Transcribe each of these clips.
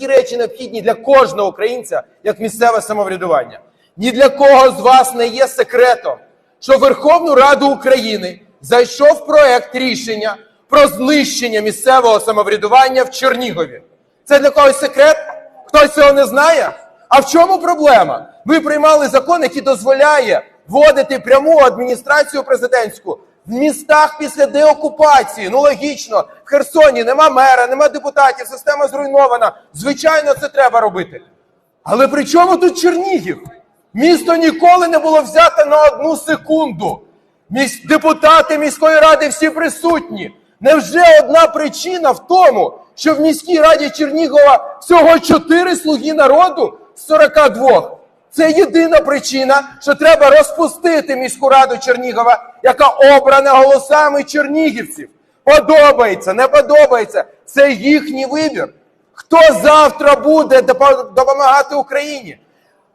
Ті речі необхідні для кожного українця, як місцеве самоврядування. Ні для кого з вас не є секретом, що Верховну Раду України зайшов проект рішення про знищення місцевого самоврядування в Чернігові. Це для когось секрет? Хтось цього не знає? А в чому проблема? Ви приймали закон, який дозволяє вводити пряму адміністрацію президентську в містах після деокупації. Ну логічно, в Херсоні нема мера, нема депутатів, система зруйнована. Звичайно, це треба робити. Але при чому тут Чернігів? Місто ніколи не було взято на одну секунду. Міс... Депутати міської ради всі присутні. Невже одна причина в тому, що в міській раді Чернігова всього 4 слуги народу з 42? Це єдина причина, що треба розпустити міську раду Чернігова, яка обрана голосами чернігівців. Подобається, не подобається. Це їхній вибір. Хто завтра буде допомагати Україні?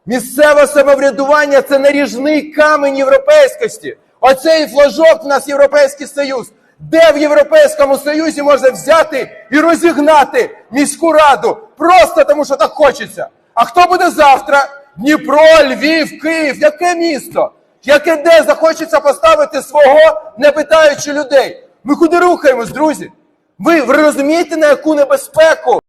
Місцеве самоврядування це наріжний камінь європейськості. Оцей флажок в нас Європейський Союз. Де в Європейському Союзі можна взяти і розігнати міську раду просто тому, що так хочеться. А хто буде завтра? Дніпро, Львів, Київ. Яке місто? Яке де захочеться поставити свого, не питаючи людей? Ми куди рухаємось, друзі? Ви, розумієте, на яку небезпеку